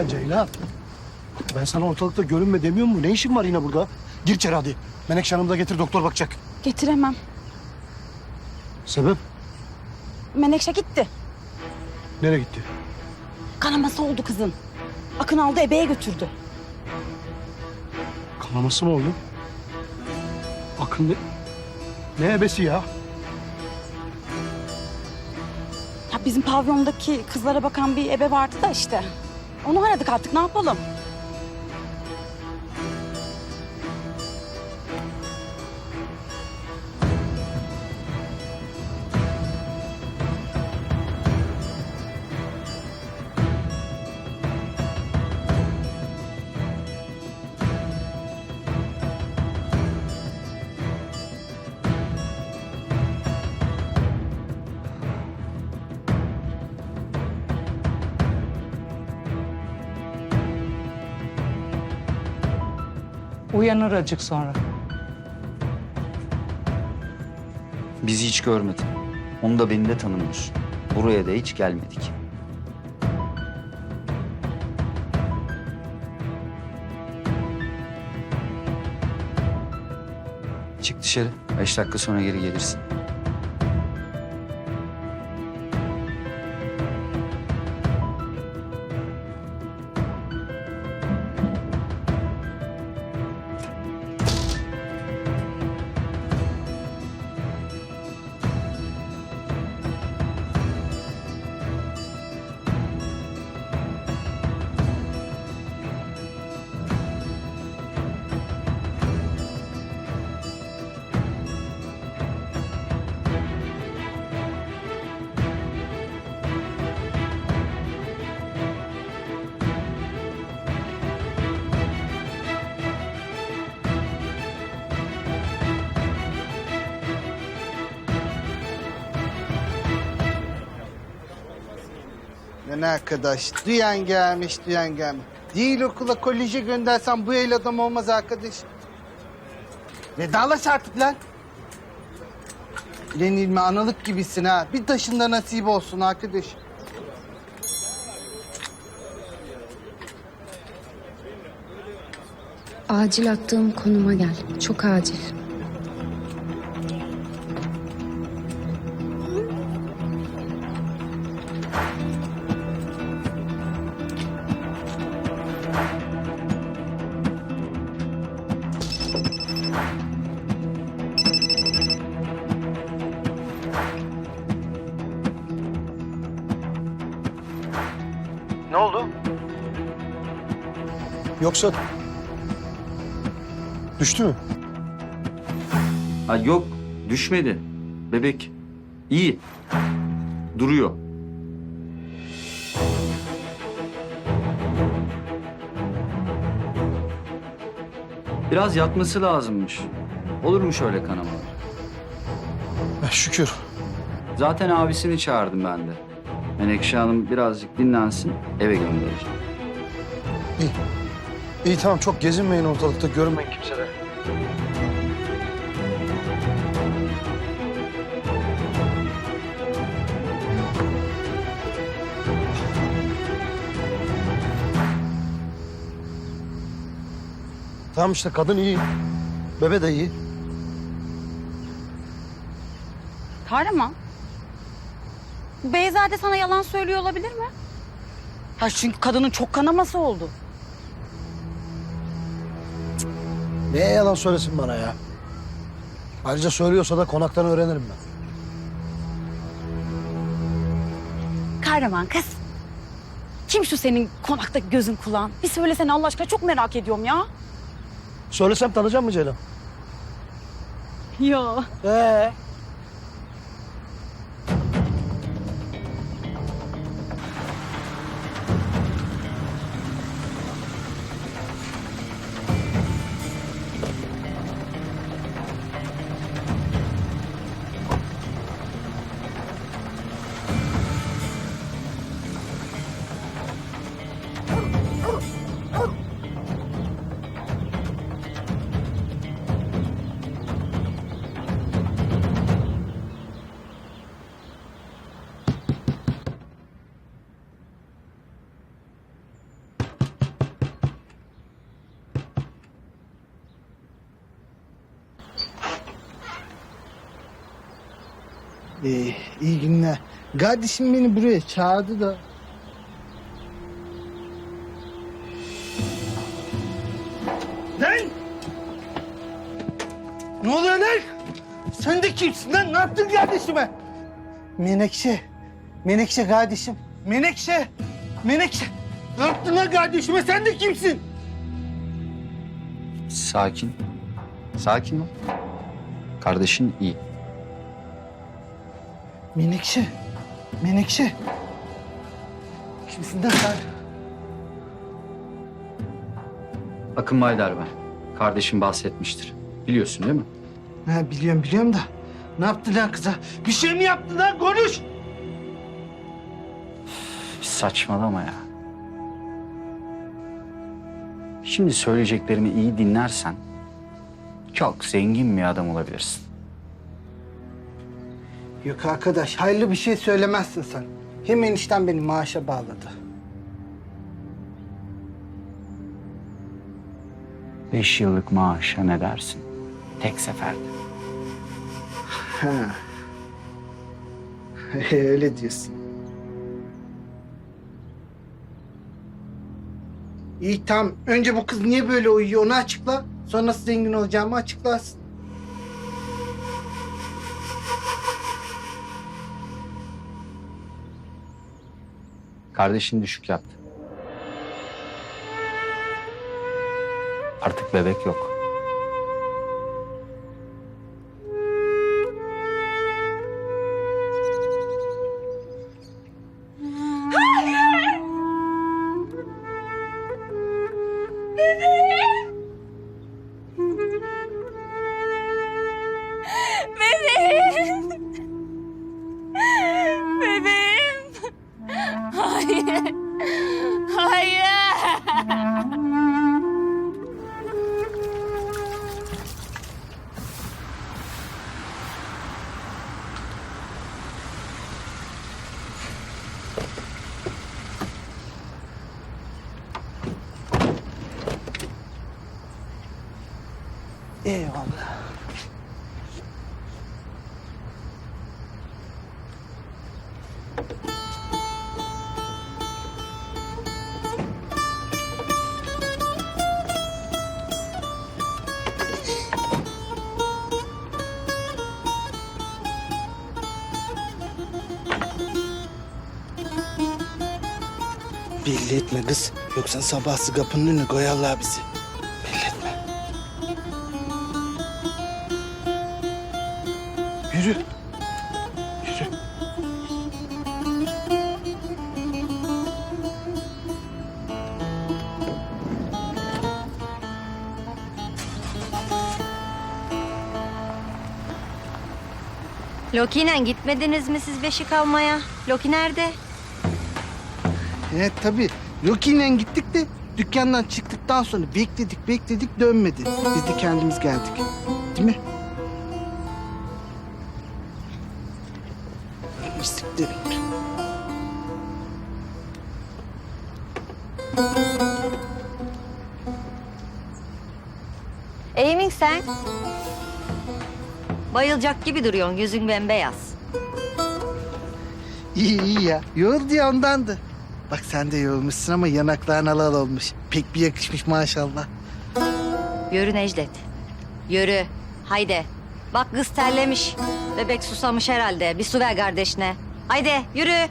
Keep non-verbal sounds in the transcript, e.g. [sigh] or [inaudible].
Ya Ceylan. Ben sana ortalıkta görünme demiyor mu? Ne işin var yine burada? Gir içeri hadi. Menekşe Hanım'ı da getir doktor bakacak. Getiremem. Sebep? Menekşe gitti. Nereye gitti? Kanaması oldu kızın. Akın aldı ebeye götürdü. Kanaması mı oldu? Akın ne? Ne ebesi ya? Ya bizim pavyondaki kızlara bakan bir ebe vardı da işte. Onu aradık artık ne yapalım? Uyanır acık sonra. Bizi hiç görmedi. Onu da beni de tanımıyor. Buraya da hiç gelmedik. Çık dışarı. Beş dakika sonra geri gelirsin. Lan arkadaş duyan gelmiş duyan gelmiş. Değil okula koleje göndersen bu el adam olmaz arkadaş. Vedalaş artık lan. Lan İlmi analık gibisin ha. Bir taşında nasip olsun arkadaş. Acil attığım konuma gel. Çok acil. Ne oldu? Yoksa... Düştü mü? Ha yok, düşmedi. Bebek iyi. Duruyor. Biraz yatması lazımmış. Olur mu şöyle kanama? Eh, şükür. Zaten abisini çağırdım ben de. Menekşe Hanım birazcık dinlensin, eve göndereceğim. İyi. İyi tamam çok gezinmeyin ortalıkta görünmeyin kimsede. Tamam işte kadın iyi. Bebe de iyi. Kahraman. Beyzade sana yalan söylüyor olabilir mi? Ha çünkü kadının çok kanaması oldu. Neye yalan söylesin bana ya? Ayrıca söylüyorsa da konaktan öğrenirim ben. Kahraman kız. Kim şu senin konaktaki gözün kulağın? Bir söylesene Allah aşkına çok merak ediyorum ya. Söylesem tanıyacak mı Ceylan? Ya. Ee? Ee, iyi günler. Kardeşim beni buraya çağırdı da. Lan! Ne oluyor lan? Sen de kimsin lan? Ne yaptın kardeşime? Menekşe. Menekşe kardeşim. Menekşe. Menekşe. Ne yaptın lan kardeşime? Sen de kimsin? Sakin. Sakin ol. Kardeşin iyi. Menekşe. Menekşe. Kimsin sen? Akın Baydar ben. Kardeşim bahsetmiştir. Biliyorsun değil mi? Ha biliyorum biliyorum da. Ne yaptı lan kıza? Bir şey mi yaptı lan? Konuş. Saçmalama ya. Şimdi söyleyeceklerimi iyi dinlersen çok zengin bir adam olabilirsin. Yok arkadaş hayırlı bir şey söylemezsin sen. Hem enişten beni maaşa bağladı. Beş yıllık maaşa ne dersin? Tek seferde. Ha. [laughs] Öyle diyorsun. İyi tamam. Önce bu kız niye böyle uyuyor onu açıkla. Sonra nasıl zengin olacağımı açıklarsın. Kardeşin düşük yaptı. Artık bebek yok. Eyvallah. Belli etme kız. Yoksa sabahsı kapının önüne koyarlar bizi. Yürü. Yürü. Loki'yle gitmediniz mi siz beşik almaya? Loki nerede? Evet tabii. Rocky'yle gittik de dükkandan çıktıktan sonra bekledik bekledik dönmedi. Biz de kendimiz geldik. Değil mi? Siktir. Emin sen? Bayılacak gibi duruyorsun yüzün bembeyaz. İyi iyi ya. Yoruldu ya ondandı. Bak sen de yorulmuşsun ama yanakların alal olmuş. Pek bir yakışmış maşallah. Yürü Necdet. Yürü. Haydi. Bak kız terlemiş. Bebek susamış herhalde. Bir su ver kardeşine. Haydi yürü.